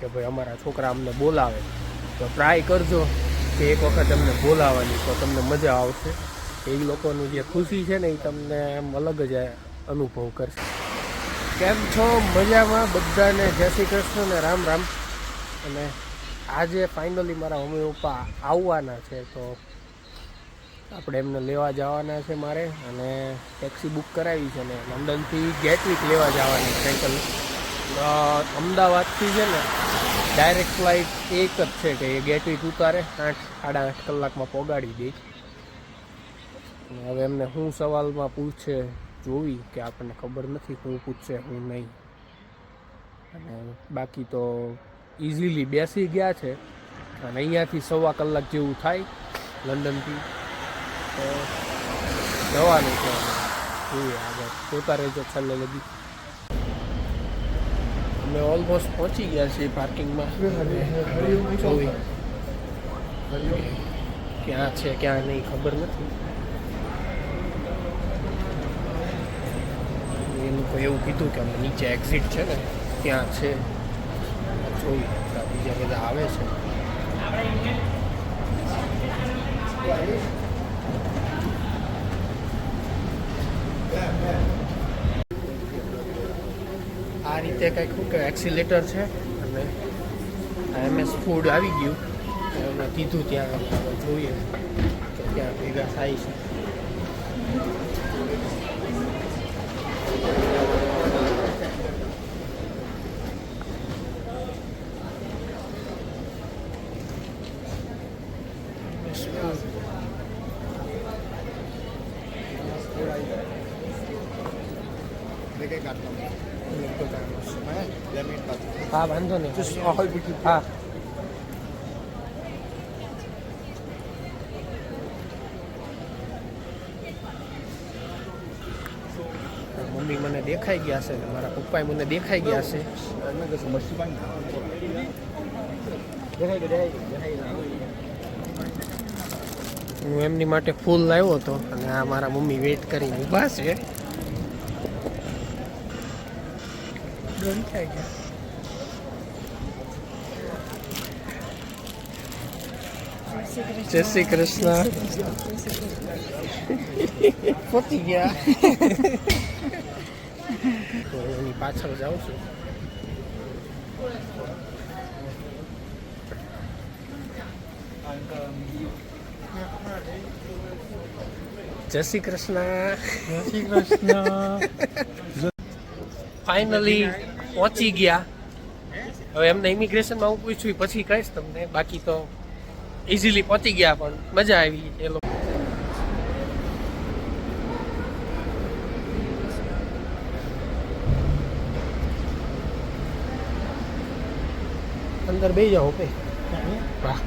કે ભાઈ અમારા છોકરા અમને બોલાવે. તો ટ્રાય કરજો કે એક વખત અમને બોલાવવાની તો તમને મજા આવશે. એ લોકોની જે ખુશી છે ને એ તમને એમ અલગ જ અનુભવ કરશે. કેમ છો? મજામાં? બધાને જય શ્રી કૃષ્ણ ને રામ રામ. અને આજે ફાઇનલી મારા મમ્મી પપ્પા આવવાના છે તો આપણે એમને લેવા જવાના છે મારે અને ટેક્સી બુક કરાવી છે ને લંડનથી ગેટવીક લેવા જવાની સાયકલ અમદાવાદથી છે ને ડાયરેક્ટ ફ્લાઇટ એક જ છે કે એ ગેટવી ઉતારે. આઠ, સાડા આઠ કલાકમાં પોગાડી દે. હવે એમને શું સવાલમાં પૂછે જોવી કે આપણને ખબર નથી શું પૂછશે હું નહીં. અને બાકી તો ઇઝીલી બેસી ગયા છે. અને અહીંયાથી સવા કલાક જેવું થાય લંડનથી. તો જવાનું છે. આગળ. જોતા રહેજો છેલ્લે લગી. અમે ઓલમોસ્ટ પહોંચી ગયા છીએ પાર્કિંગમાં જોઈ ક્યાં છે ક્યાં નહીં ખબર નથી એ લોકો એવું કીધું કે અમે નીચે એક્ઝિટ છે ને ત્યાં છે. જોઈએ આ બીજા બધા આવે છે. આ રીતે કંઈક શું કે એક્સિલેટર છે. અને એમએસ ફૂડ આવી ગયું. એમને કીધું ત્યાં જોઈએ કે ત્યાં ભેગા થાય છે. Thank food. હા વાંધો નહીં. હા. મમ્મી મને દેખાઈ ગયા છે ને મારા પપ્પાએ મને દેખાઈ ગયા છે. હું એમની માટે ફૂલ લાવ્યો હતો અને આ મારા મમ્મી વેઇટ કરીને ઊભા છે. ડોન થઈ ગયા જય શ્રી કૃષ્ણ પહોંચી ગયા તો એની પાછળ જાઉં છું જય શ્રી કૃષ્ણ ફાઇનલી પહોંચી ગયા. હવે એમને ઇમિગ્રેશનમાં હું પૂછ્યું પછી કહીશ તમને બાકી તો ઇઝીલી પહોંચી ગયા પણ મજા આવી એ લોકો. અંદર બે જાઓ બે વાહ.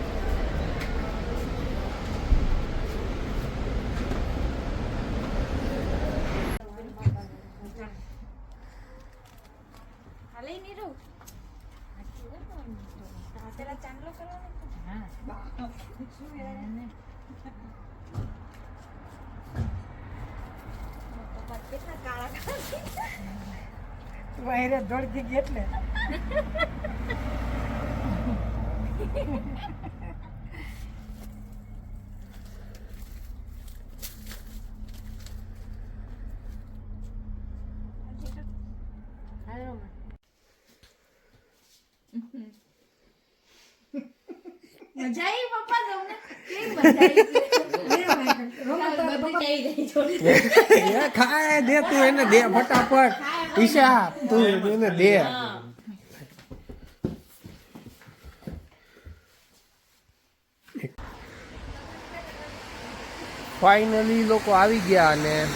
કાળા કાળા દોડતી ગઈ એટલે. મજા આવી પપ્પા તમને? કેવી મજા આવી બધી આવી ગઈ થોડી એ ખાય દે તું એને દે ફટાફટ. ઈશા તું એને દે. ફાઇનલી લોકો આવી ગયા અને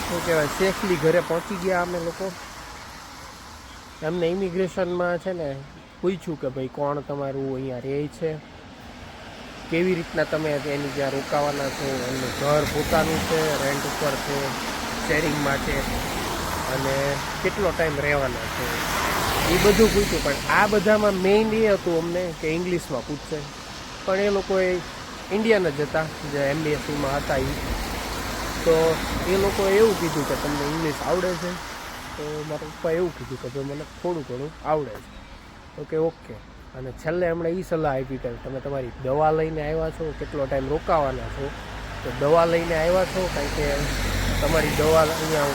શું કહેવાય સેફલી ઘરે પહોંચી ગયા અમે લોકો. એમને ઇમિગ્રેશનમાં છે ને પૂછ્યું કે ભાઈ કોણ તમારું અહીંયા રહે છે? કેવી રીતના તમે એની જ્યાં રોકાવાના છો? એમનું ઘર પોતાનું છે રેન્ટ ઉપર છે શેરિંગ માટે અને કેટલો ટાઈમ રહેવાના છે? એ બધું પૂછ્યું, પણ આ બધામાં મેઇન એ હતું અમને કે ઇંગ્લિશમાં પૂછશે. પણ એ લોકોએ ઇન્ડિયન જ હતા, જે એમબીએસસીમાં હતા એ તો એ લોકોએ એવું કીધું કે તમને ઇંગ્લિશ આવડે છે. તો મારા પપ્પાએ એવું કીધું કે ભાઈ મને થોડું ઘણું આવડે છે. ઓકે ઓકે અને છેલ્લે એમણે એ સલાહ આપી કે તમે તમારી દવા લઈને આવ્યા છો, કેટલો ટાઈમ રોકાવાના છો, તો દવા લઈને આવ્યા છો કારણ કે તમારી દવા અહીંયા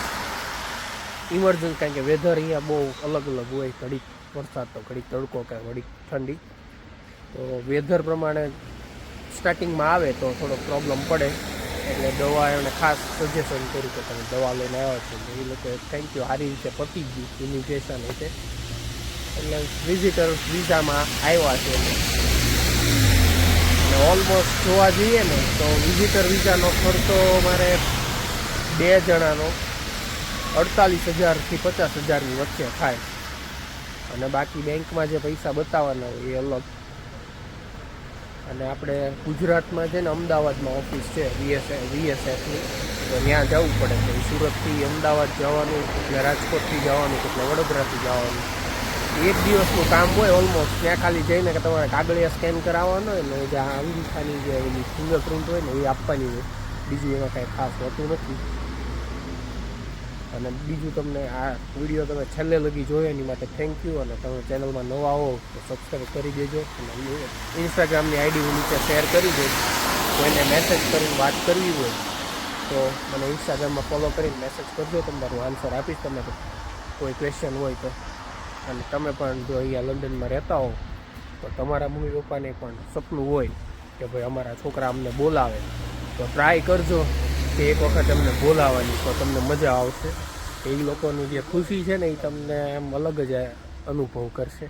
ઇમરજન્સી કારણ કે વેધર અહીંયા બહુ અલગ અલગ હોય, ઘડીક વરસાદ તો ઘડીક તડકો કે ઘડીક ઠંડી. તો વેધર પ્રમાણે સ્ટાર્ટિંગમાં આવે તો થોડો પ્રોબ્લેમ પડે. એટલે દવા એમણે ખાસ સજેશન કર્યું કે તમે દવા લઈને આવ્યા છો. એ લોકોએ થેન્ક યુ સારી રીતે પતી ગયું. ઇમિગ્રેશન રીતે એટલે વિઝિટર વિઝામાં આવ્યા છે. અને ઓલમોસ્ટ જોવા જઈએ ને, તો વિઝિટર વિઝાનો ખર્ચો મારે બે જણાનો અડતાલીસ હજારથી પચાસ હજારની વચ્ચે થાય. અને બાકી બેંકમાં જે પૈસા બતાવવાના હોય એ અલગ. અને આપણે ગુજરાતમાં છે ને અમદાવાદમાં ઓફિસ છે વીએસ વીએસએફની તો ત્યાં જવું પડે છે. સુરતથી અમદાવાદ જવાનું રાજકોટથી જવાનું એટલે વડોદરાથી જવાનું. એક દિવસનું કામ હોય ઓલમોસ્ટ ત્યાં ખાલી જઈને કે તમારે કાગળિયા સ્કેન કરાવવાનો હોય ને જે અંગૂઠાની જે એની ફિંગરપ્રિન્ટ હોય ને, એ આપવાની હોય. બીજું એમાં કાંઈ ખાસ હોતું નથી. અને બીજું તમને આ વીડિયો તમે છેલ્લે લગી જોયો, એની માટે થેન્ક યુ અને તમે ચેનલમાં નવા હો, તો સબસ્ક્રાઈબ કરી દેજો. અને ઇન્સ્ટાગ્રામની આઈડી હું નીચે શેર કરી દઈશ. કોઈને મેસેજ કરીને વાત કરવી હોય, તો મને ઇન્સ્ટાગ્રામમાં ફોલો કરીને મેસેજ કરજો. તમારું આન્સર આપીશ. તમને કોઈ ક્વેશ્ચન હોય તો. અને તમે પણ જો અહીંયા લંડનમાં રહેતા હો, તો તમારા મમ્મી પપ્પાને પણ સપનું હોય કે ભાઈ અમારા છોકરા અમને બોલાવે. તો ટ્રાય કરજો કે એક વખત એમને બોલાવવાની, તો તમને મજા આવશે. એ લોકોની જે ખુશી છે ને, એ તમને એમ અલગ જ અનુભવ કરશે.